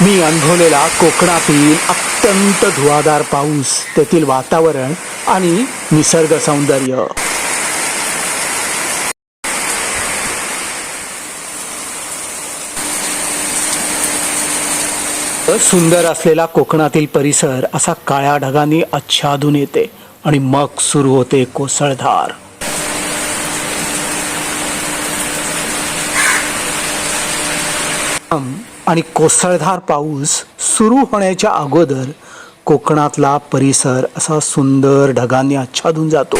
मी अनुभवलेला कोकणातील अत्यंत धुवाधार पाऊस तेथील वातावरण आणि निसर्ग सौंदर्य. सुंदर असलेला कोकणातील परिसर असा काळ्या ढगांनी आच्छादून येते आणि मग सुरू होते कोसळधार. आणि कोसळधार पाऊस सुरू होण्याच्या अगोदर कोकणातला परिसर असा सुंदर ढगांनी आच्छादून जातो.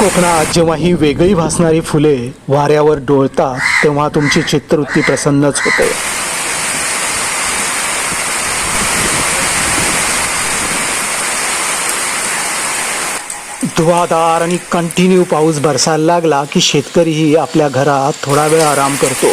कोकणात जेव्हा ही वेगळी भासणारी फुले वाऱ्यावर डोळतात तेव्हा तुमची चित्तवृत्ती प्रसन्नच होते. धुवाधार आणि कंटिन्यू पाऊस बरसायला लागला की शेतकरीही आपल्या घरात थोडा वेळ आराम करतो.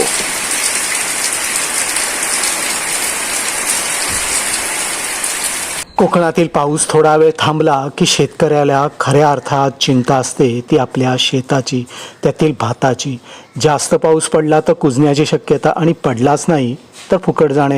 कोकणातील पाऊस थोडा वेळ थांबला की शेतकऱ्याला खऱ्या अर्थात चिंता असते ती आपल्या शेताची त्यातील भाताची. जास्त पाऊस पडला तर कुजण्याची शक्यता आणि पडलाच नाही तर फुकट जाणे